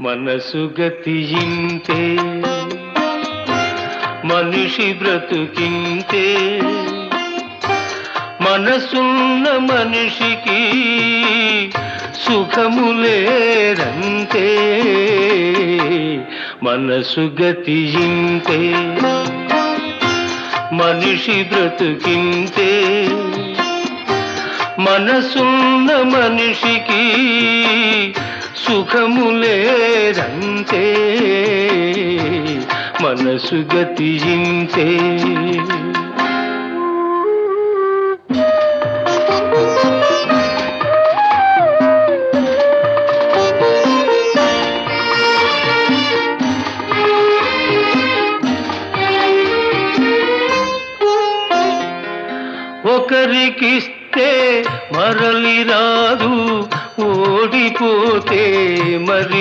మనసు గతియింతే మనిషి బ్రతుకింతే మనసున్న మనిషికి సుఖములేరంతే మనసు గతియింతే మనిషి బ్రతుకింతే మనసున్న మనిషికి సుఖములేరంతే మనసు గతియింతే ఒకరికిస్తే మరలి రాదు ఓడిపోతే మరి